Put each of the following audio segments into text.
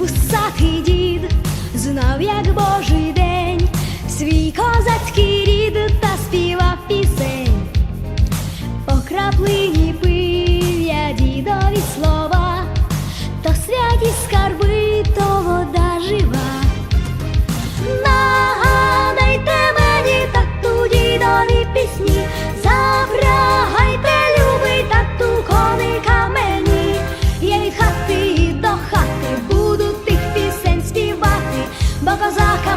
вусатий дід знав, як божий день, свій козацький рід та співав пісень, по краплині пив я дідові слова, то святі скарби, то вода жива. Нагадайте мені, тату дідові пісні.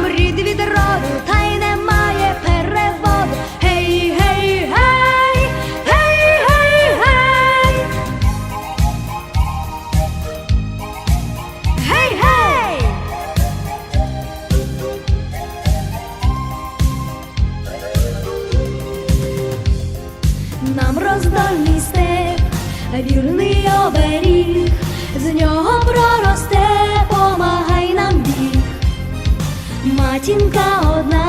там рід від роду, та й немає переводу. Гей, гей, гей, гей, гей, гей. Гей, гей. Нам роздав степ, вірний оберіг, з нього. Матінка одна